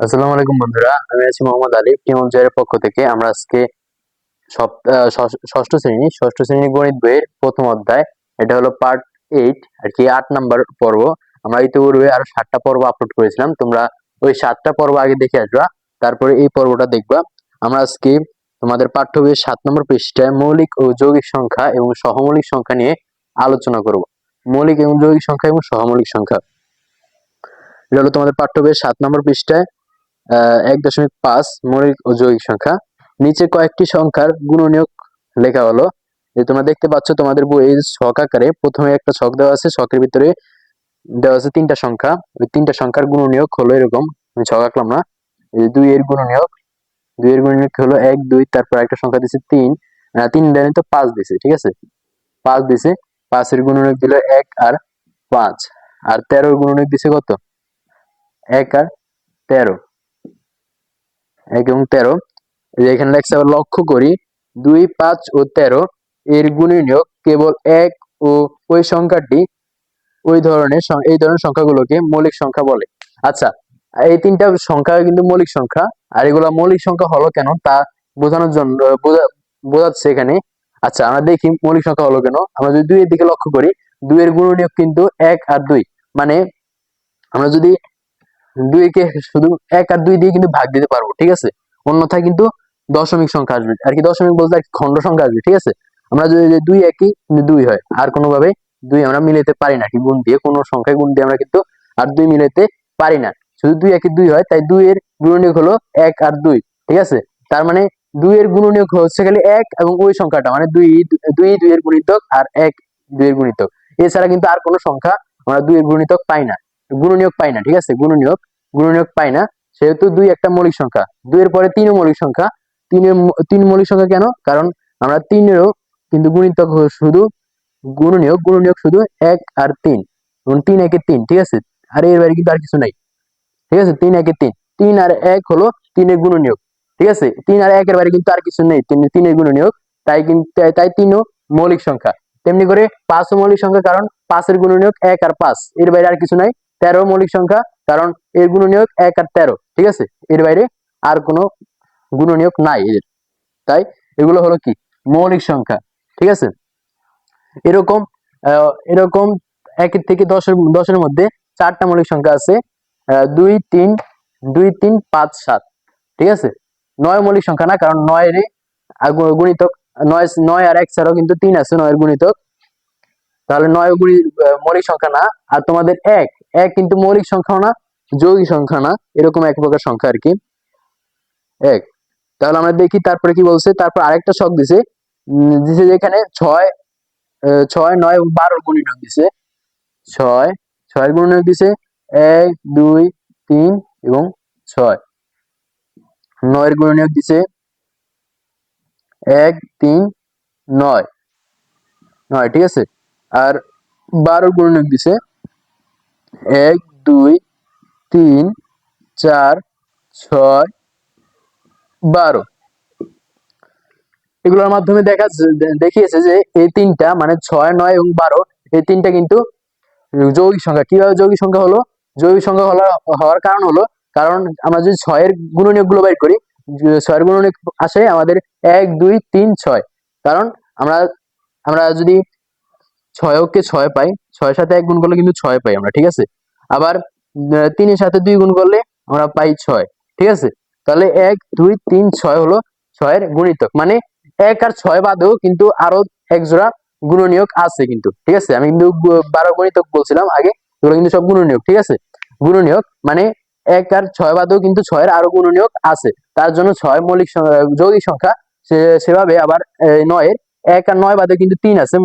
আসসালামু আলাইকুম বন্ধুরা, আমি আছি মোহাম্মদ আলী টিম জয়ের পক্ষ থেকে। আমরা আজকে ষষ্ঠ- শ্রেণি, ষষ্ঠ শ্রেণি গণিত বইয়ের প্রথম অধ্যায়। এটা হলো পার্ট এইট আর কি আট নাম্বার পর্ব। আমরা ইতিপূর্বে আরও সাতটা পর্ব আপলোড করেছিলাম। তোমরা ওই সাতটা পর্ব আগে দেখে আসবা, তারপরে এই পর্বটা দেখবা। আমরা আজকে তোমাদের পাঠ্য বইয়ের সাত নম্বর পৃষ্ঠায় মৌলিক ও যৌগিক সংখ্যা এবং সহমৌলিক সংখ্যা নিয়ে আলোচনা করব। মৌলিক এবং যৌগিক সংখ্যা এবং সহমৌলিক সংখ্যা। এটা হলো তোমাদের পাঠ্য বইয়ের সাত নম্বর পৃষ্ঠায় এক দশমিক পাঁচ মৌলিক ও যৌগিক সংখ্যা। নিচে কয়েকটি সংখ্যার গুণনীয়ক লেখা হলো। যে তোমরা দেখতে পাচ্ছ, তোমাদের বইয়ে ছক আকারে প্রথমে একটা ছক দেওয়া আছে, ছকের ভিতরে দেওয়া আছে তিনটা সংখ্যা। ওই তিনটা সংখ্যার গুণনীয়ক হলো এরকম, আমি ছক আঁকলাম না। দুই এর গুণনীয়ক দুই এর গুণনীয়ক হলো এক, দুই, তারপর একটা সংখ্যা দিছে তিন। তিন লাইনে তো পাঁচ দিছে, ঠিক আছে? পাঁচ দিছে, পাঁচের গুণনীয়ক দিল এক আর পাঁচ। আর তেরোর গুণনীয়ক দিছে কত? এক আর তেরো। এক এবং তেরো। এখানে লেখছে আবার লক্ষ্য করি, দুই, পাঁচ ও তেরো, এর গুণনীয়ক কেবল এক ও ওই সংখ্যাটি ওই ধরনের এই ধরনের সংখ্যাগুলোকে মৌলিক সংখ্যা বলে। আচ্ছা এই তিনটা সংখ্যা কিন্তু মৌলিক সংখ্যা, আর এগুলা মৌলিক সংখ্যা হলো কেন তা বোঝানোর জন্য বোঝাচ্ছে এখানে। আচ্ছা আমরা দেখি মৌলিক সংখ্যা হলো কেন। আমরা যদি দুইয়ের দিকে লক্ষ্য করি দুই দুইয়ের গুণনীয়ক কিন্তু এক আর দুই। মানে আমরা যদি দুইকে শুধু এক আর দুই দিয়ে কিন্তু ভাগ দিতে পারব, ঠিক আছে? অন্যথায় কিন্তু দশমিক সংখ্যা আসবে। আর কি দশমিক বলতে খণ্ড সংখ্যা আসবে, ঠিক আছে? আমরা যদি দুই একই দুই হয়, আর কোনোভাবে দুই আমরা মিলাতে পারি না, কি গুণ দিয়ে, কোনো সংখ্যায় গুণ দিয়ে আমরা কিন্তু আর দুই মিলাতে পারি না। শুধু দুই একই দুই হয়, তাই দুই এর গুণনীয়ক হলো এক আর দুই, ঠিক আছে? তার মানে দুই এর গুণনীয়ক হচ্ছে খালি এক এবং ওই সংখ্যাটা মানে দুই দুই দুই এর গুণিতক আর এক দুই এর গুণিতক। এছাড়া কিন্তু আর কোনো সংখ্যা আমরা দুই এর গুণিতক পাই না। গুণনীয়ক পাই না, ঠিক আছে? গুণনীয়ক গুণনীয়ক পাই না। সেহেতু দুই, একটা মৌলিক সংখ্যা। দুইয়ের পরে তিনও মৌলিক সংখ্যা। তিনের তিন মৌলিক সংখ্যা কেন? কারণ আমরা তিনেরও কিন্তু গুণিতক হ- শুধু গুণনীয়ক গুণনীয়ক শুধু এক আর তিন। এবং তিন একে তিন, ঠিক আছে? আর এর বাইরে কিন্তু আর কিছু নাই। ঠিক আছে? তিন একে তিন। তিন আর এক হলো তিনের গুণনীয়ক ঠিক আছে? তিন আর একের বাইরে কিন্তু আর কিছু নেই। তিন, তিনের গুণনীয়ক তাই কিন্তু তাই- তিনও মৌলিক সংখ্যা। তেমনি করে পাঁচও মৌলিক সংখ্যা, কারণ পাঁচের গুণনীয়ক এক আর পাঁচ। এর বাইরে আর কিছু নাই। তেরো মৌলিক সংখ্যা, কারণ এর গুণনীয়ক এক আর তেরো, ঠিক আছে? এর বাইরে আর কোনো গুণনীয়ক নাই এর তাই এগুলো হলো কি? মৌলিক সংখ্যা, ঠিক আছে? এরকম এরকম একের থেকে দশের দশের মধ্যে চারটা মৌলিক সংখ্যা আছে দুই, তিন দুই, তিন, পাঁচ, সাত, ঠিক আছে? নয় মৌলিক সংখ্যা না, কারণ নয়ের গুণিতক, নয় নয় আর এক ছাড়াও কিন্তু তিন আছে, নয়ের গুণিতক। তাহলে নয় আহ, মৌলিক সংখ্যা না। আর তোমাদের এক। এক কিন্তু মৌলিক সংখ্যাও না যৌগিক সংখ্যা না। এরকম এক প্রকার সংখ্যা আর কি এক। তাহলে আমরা দেখি তারপরে কি বলছে তারপর আরেকটা শখ দিছে। দিছে যেখানে ছয় ছয় নয় এবং বারোর গুণিতক দিছে। ছয় ছয়ের গুণিতক দিছে। এক দুই তিন এবং ছয়। নয়ের গুণনীয়ক দিছে। এক তিন নয়। নয় ঠিক আছে? আর বারো গুণনীয়ক দিছে। এক, দুই, তিন, চার, ছয়, বারো। এগুলোর মাধ্যমে দেখা দেখিয়েছে যে এই তিনটা মানে ছয়, নয় এবং বারো, এই তিনটা কিন্তু যৌগিক সংখ্যা। কীভাবে যৌগিক সংখ্যা হলো? যৌগিক সংখ্যা হলো, হওয়ার কারণ হলো, কারণ আমরা যদি ছয়ের গুণনীয়কগুলো বের করি ছয়ের গুণনীয়ক আসে আমাদের এক, দুই, তিন, ছয়। কারণ আমরা আমরা যদি ছয়কে ছয় পাই ছয়ের সাথে এক গুণ করলে কিন্তু ছয় পাই আমরা, ঠিক আছে? আবার তিনের সাথে দুই গুণ করলে আমরা পাই ছয়, ঠিক আছে? তাহলে এক, দুই, তিন, ছয় হলো ছয়ের গুণিতক। মানে এক আর ছয় বাদেও কিন্তু আরও এক জোড়া গুণনীয়ক আছে কিন্তু, ঠিক আছে? আমি কিন্তু বারো গণিতক বলছিলাম আগে, এগুলো কিন্তু সব গুণনীয়ক, ঠিক আছে? গুণনীয়ক মানে এক আর ছয় বাদেও কিন্তু ছয়ের আরও গুণনীয়ক আছে। তার জন্য ছয় মৌলিক যৌগিক সংখ্যা সেভাবে আবার নয়ের এক আর নয় বাদে কিন্তু তিন আছে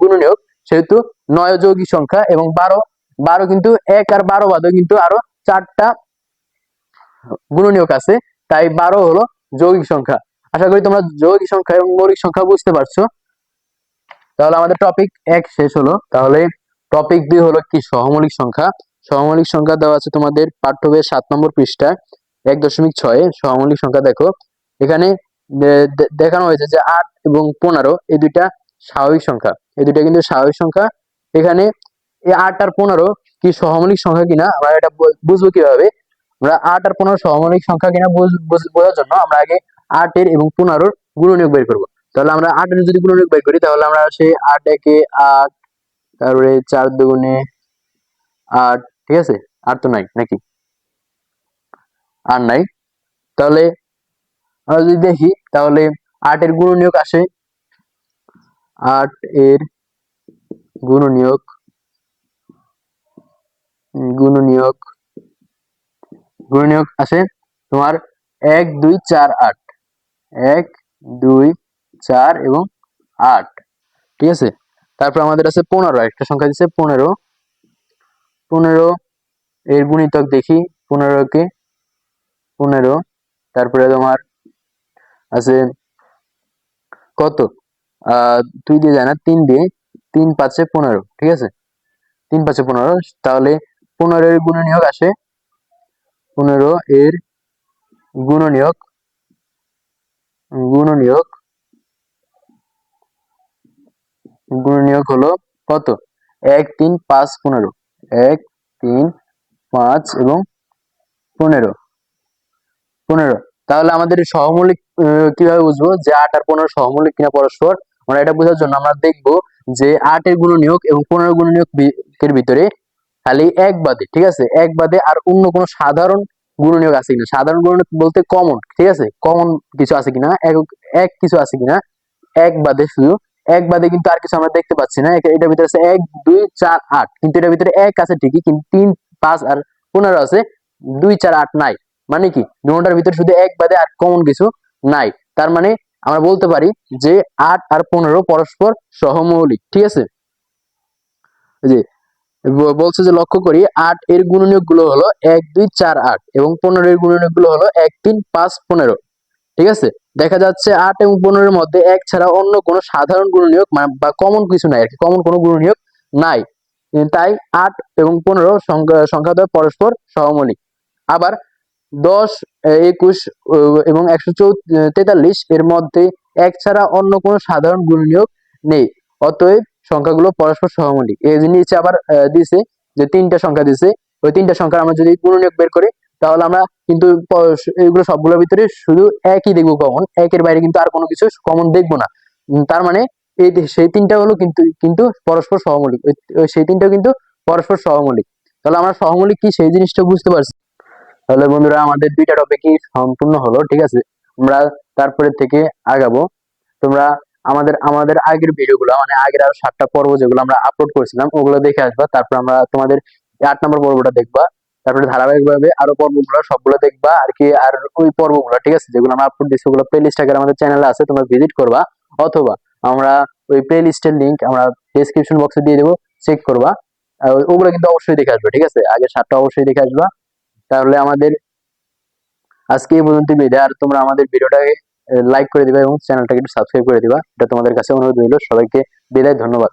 গুণনীয়ক। সেহেতু নয় যৌগিক সংখ্যা এবং বারো বারো কিন্তু এক আর বারো বাদেও কিন্তু আরও চারটা গুণনীয়ক আছে। তাই বারো হলো যৌগিক সংখ্যা। আশা করি তোমরা যৌগিক সংখ্যা এবং মৌলিক সংখ্যা বুঝতে পারছ। তাহলে আমাদের টপিক এক শেষ হলো। তাহলে টপিক দুই হলো কি? সহমৌলিক সংখ্যা। সহমৌলিক সংখ্যা দেওয়া আছে তোমাদের পাঠ্য বইয়ের সাত নম্বর পৃষ্ঠা এক দশমিক ছয়ে সহমৌলিক সংখ্যা দেখো। এখানে দেখানো হয়েছে যে আট এবং পনেরো এই দুইটা স্বাভাবিক সংখ্যা। এই দুইটা কিন্তু স্বাভাবিক সংখ্যা। এখানে এই আট আর পনেরো কি সহমৌলিক সংখ্যা কিনা আমরা এটা বুঝব কীভাবে? আমরা আট আর পনেরো সহমৌলিক সংখ্যা কিনা বুঝ- বুঝ- বোঝার জন্য আমরা আগে আটের এবং পনেরোর গুণনীয়ক বের করব। তাহলে আমরা আটের যদি গুণনীয়ক বের করি, তাহলে আমরা সেই আট, একে আট, তারপরে চার দুগুণে আট, ঠিক আছে? আর তো নাই, নাকি? আর নাই। তাহলে আমরা যদি দেখি, তাহলে আটের গুণনীয়ক আসে। আট এর গুণনীয়ক গুণনীয়ক গুণনীয়ক আসে তোমার এক, দুই, চার, আট। এক, দুই, চার এবং আট। ঠিক আছে? তারপর আমাদের আছে পনেরো, একটা সংখ্যা দিচ্ছে পনেরো। পনেরো এর গুণিতক দেখি, পনেরোকে পনেরো। তারপরে তোমার আছে, কত? দুই দিয়ে যায় না, তিন দিয়ে, তিন পাঁচে পনেরো, ঠিক আছে? তিন পাঁচে পনেরো, তাহলে পনেরো এর গুণনীয়ক আসে, পনেরো এর গুণনীয়ক গুণনীয়ক গুণনীয়ক হলো কত? এক, তিন, পাঁচ, পনেরো। এক, তিন, পাঁচ এবং পনেরো। পনেরো। তাহলে আমাদের সহমৌলিক কীভাবে বুঝব যে আট আর পনেরো সহমৌলিক কিনা পরস্পর? আমরা এটা বোঝার জন্য আমরা দেখব যে আটের গুণনীয়ক এবং পনেরো গুণনীয়ক বি- এর ভিতরে খালি এক বাদে, ঠিক আছে? এক বাদে আর অন্য কোনো সাধারণ গুণনীয়ক আছে কিনা? সাধারণ গুণনীয়ক বলতে কমন ঠিক আছে? কমন কিছু আছে কিনা? এক এক কিছু আছে কিনা? এক বাদে শুধু, এক বাদে কিন্তু আর কিছু আমরা দেখতে পাচ্ছি না। এটার ভিতরে আছে এক, দুই, চার, আট। কিন্তু এটার ভিতরে এক আছে ঠিকই, কিন্তু তিন, পাঁচ আর পনেরো আছে। দুই, চার, আট নাই। মানে কি? দুটার ভিতরে শুধু এক বাদে আর কমন কিছু নাই। তার মানে আমরা বলতে পারি যে আট আর পনেরো পরস্পর সহমৌলিক, ঠিক আছে? জি বলছে যে লক্ষ্য করি, আট এর গুণনীয়কগুলো হলো এক, দুই, চার, আট এবং পনেরো এর গুণনীয়কগুলো হলো এক, তিন, পাঁচ, পনেরো, ঠিক আছে? দেখা যাচ্ছে আট এবং পনেরোর মধ্যে এক ছাড়া অন্য কোনো সাধারণ গুণনীয়ক মানে বা কমন কিছু নাই আর কি কমন কোনো গুণনীয়ক নাই। তাই আট এবং পনেরো সংখ্যা, সংখ্যাদ্বয় পরস্পর সহমৌলিক। আবার দশ একুশ এবং একশো তেতাল্লিশ, এর মধ্যে এক ছাড়া অন্য কোনো সাধারণ গুণনীয়ক নেই। অতএব সংখ্যাগুলো পরস্পর সহমৌলিক। এই নিচে আবার দিছে যে তিনটা সংখ্যা দিছে। ওই তিনটা সংখ্যা আমরা যদি গুণনীয়ক বের করি, তাহলে আমরা কিন্তু এগুলো সবগুলোর ভিতরে শুধু একই দেখব কমন একের বাইরে কিন্তু আর কোনো কিছু কমন দেখব না। তার মানে এই সেই তিনটা হলো কিন্তু কিন্তু পরস্পর সহমৌলিক। সেই তিনটা কিন্তু পরস্পর সহমৌলিক। তাহলে আমরা সহমৌলিক কি? সেই জিনিসটা বুঝতে পারছি। তাহলে বন্ধুরা আমাদের দুইটা টপিকই সম্পূর্ণ হলো, ঠিক আছে? আমরা তারপরে থেকে আগাবো। তোমরা আমাদের আমাদের আগের ভিডিওগুলো মানে আগের আরও সাতটা পর্ব যেগুলো আমরা আপলোড করেছিলাম, ওগুলো দেখে আসবা। তারপর আমরা তোমাদের আট নম্বর পর্বটা দেখবা। তারপরে ধারাবাহিকভাবে আরও পর্বগুলো, সবগুলো দেখবা। আর কি, আর ওই পর্বগুলো, ঠিক আছে? যেগুলো আমরা আপলোড দিচ্ছি ওগুলো প্লে লিস্ট আকারে আমাদের চ্যানেলে আছে, তোমরা ভিজিট করবা। অথবা আমরা ওই প্লে লিস্টের লিঙ্ক আমরা ডেসক্রিপশন বক্সে দিয়ে দেবো চেক করবা। ওগুলো কিন্তু অবশ্যই দেখে আসবে, ঠিক আছে? আগে সাতটা অবশ্যই দেখে আসবা। তাহলে আমাদের আজকে এই পর্যন্ত বিদায়। আর তোমরা আমাদের ভিডিওটাকে লাইক করে দিবা এবং চ্যানেলটাকে একটু সাবস্ক্রাইব করে দিবা। এটা তোমাদের কাছে অনুরোধ রইল। সবাইকে বিদায়, ধন্যবাদ।